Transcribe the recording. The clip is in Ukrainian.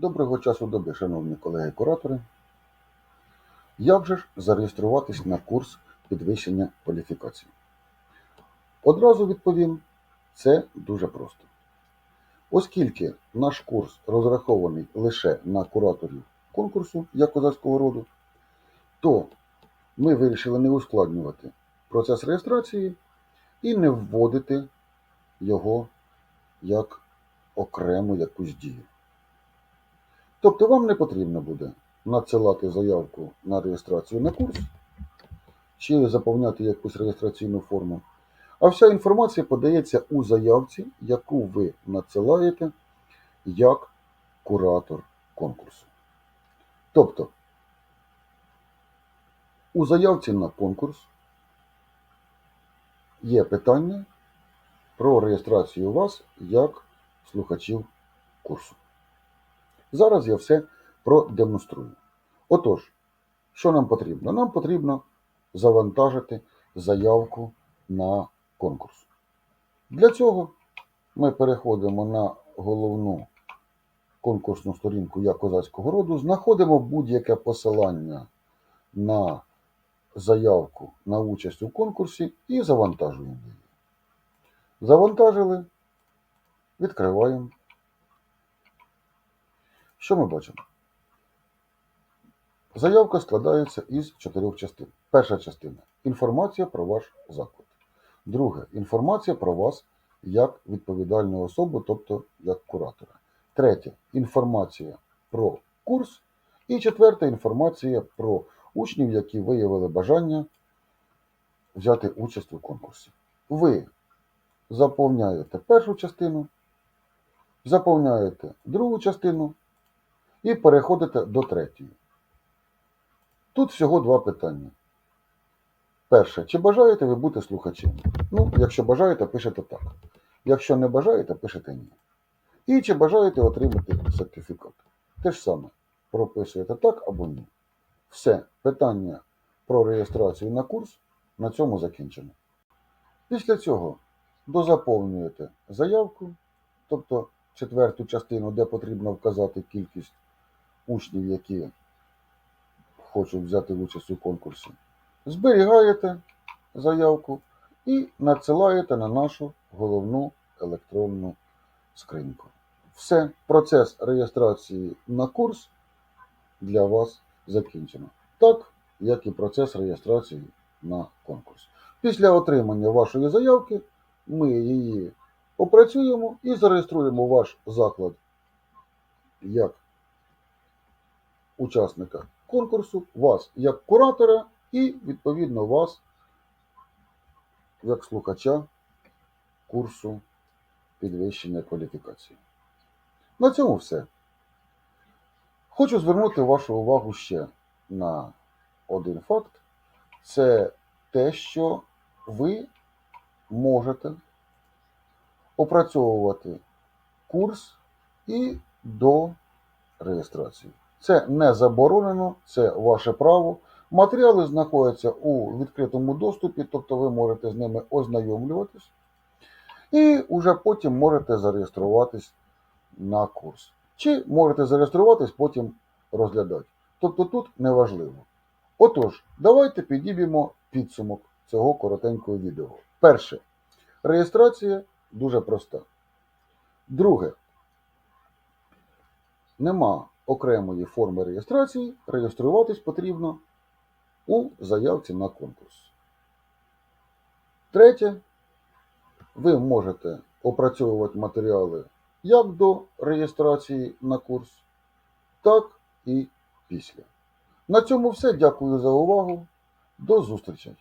Доброго часу доби, шановні колеги-куратори. Як же ж зареєструватись на курс підвищення кваліфікації? Одразу відповім, це дуже просто. Оскільки наш курс розрахований лише на кураторів конкурсу як козацького роду, то ми вирішили не ускладнювати процес реєстрації і не вводити його як окрему якусь дію. Тобто вам не потрібно буде надсилати заявку на реєстрацію на курс чи заповняти якусь реєстраційну форму. А вся інформація подається у заявці, яку ви надсилаєте як куратор конкурсу. Тобто, у заявці на конкурс є питання про реєстрацію вас як слухачів курсу. Зараз я все продемонструю. Отож, що нам потрібно? Нам потрібно завантажити заявку на конкурс. Для цього ми переходимо на головну конкурсну сторінку Я козацького роду, знаходимо будь-яке посилання на заявку на участь у конкурсі і завантажуємо її. Завантажили, відкриваємо. Що ми бачимо? Заявка складається із чотирьох частин. Перша частина інформація про ваш заклад. Друге інформація про вас як відповідальну особу, тобто як куратора. Третє інформація про курс. І четверта інформація про учнів, які виявили бажання взяти участь у конкурсі. Ви заповняєте першу частину, заповняєте другу частину і переходите до третьої. Тут всього два питання. Перше, чи бажаєте ви бути слухачем? Ну, якщо бажаєте, пишете так. Якщо не бажаєте, пишете ні. І чи бажаєте отримати сертифікат? Те ж саме. Прописуєте так або ні. Все, питання про реєстрацію на курс на цьому закінчено. Після цього дозаповнюєте заявку, тобто четверту частину, де потрібно вказати кількість учнів, які хочуть взяти участь у конкурсі. Зберігаєте заявку і надсилаєте на нашу головну електронну скриньку. Все, процес реєстрації на курс для вас закінчено. Так, як і процес реєстрації на конкурс. Після отримання вашої заявки ми її опрацюємо і зареєструємо ваш заклад як учасника конкурсу, вас як куратора і, відповідно, вас як слухача курсу підвищення кваліфікації. На цьому все. Хочу звернути вашу увагу ще на один факт. Це те, що ви можете опрацьовувати курс і до реєстрації. Це не заборонено, це ваше право. Матеріали знаходяться у відкритому доступі, тобто ви можете з ними ознайомлюватись. І вже потім можете зареєструватись на курс. Чи можете зареєструватись, потім розглядати. Тобто тут неважливо. Отож, давайте підіб'ємо підсумок цього коротенького відео. Перше. Реєстрація дуже проста. Друге. Нема окремої форми реєстрації. Реєструватись потрібно у заявці на конкурс. Третє. Ви можете опрацьовувати матеріали як до реєстрації на курс, так і після. На цьому все. Дякую за увагу. До зустрічі!